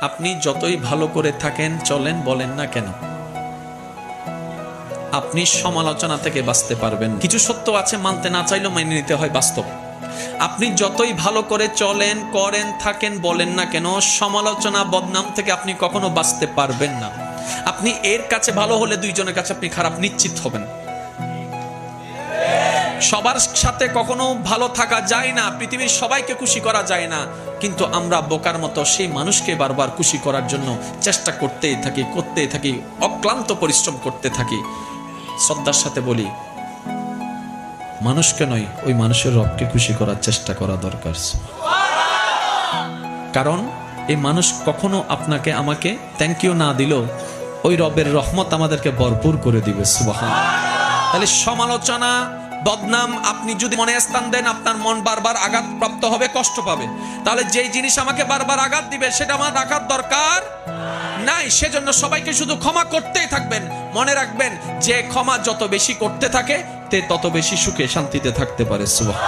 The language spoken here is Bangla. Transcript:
আপনি যতই ভালো করে থাকেন, চলেন বলেন না কেন? আপনি সমালোচনা থেকে বাঁচতে পারবেন। কিছু সত্য আছে, মানতে না চাইলেও মেনে নিতে হয় বাস্তব। আপনি যতই ভালো করে চলেন, করেন, থাকেন, বলেন না কেন, সমালোচনা, বদনাম থেকে আপনি কখনো বাঁচতে পারবেন না। আপনি এর কাছে ভালো হলে দুইজনের কাছে আপনি খারাপ, নিশ্চিত হবেন। সবার সাথে কখনো ভালো থাকা যায় না, পৃথিবীর সবাইকে খুশি করা যায় না। কিন্তু আমরা বোকার মতো সেই মানুষকে বারবার খুশি করার জন্য চেষ্টা করতেই থাকি করতেই থাকি, অক্লান্ত পরিশ্রম করতে থাকি। শ্রদ্ধার সাথে বলি, মানুষকে নয়, ওই মানুষের রবকে খুশি করার চেষ্টা করা দরকার। কারণ, এই মানুষ কখনো আপনাকে, আমাকে থ্যাংক ইউ না দিলেও ওই রবের রহমত আমাদেরকে ভরপুর করে দিবে সুবাহান তাহলে সমালোচনা বদনাম, আপনি যদি মনে স্থান দেন, আপনার মন বারবার আঘাত প্রাপ্ত হবে, কষ্ট পাবে। তাহলে যেই জিনিস আমাকে বারবার আঘাত দিবে, সেটা আমার রাখার দরকার নাই। সেজন্য সবাইকে শুধু ক্ষমা করতেই থাকবেন। মনে রাখবেন, যে ক্ষমা যত বেশি করতে থাকে, তে তত বেশি সুখে শান্তিতে থাকতে পারে। সুবাহ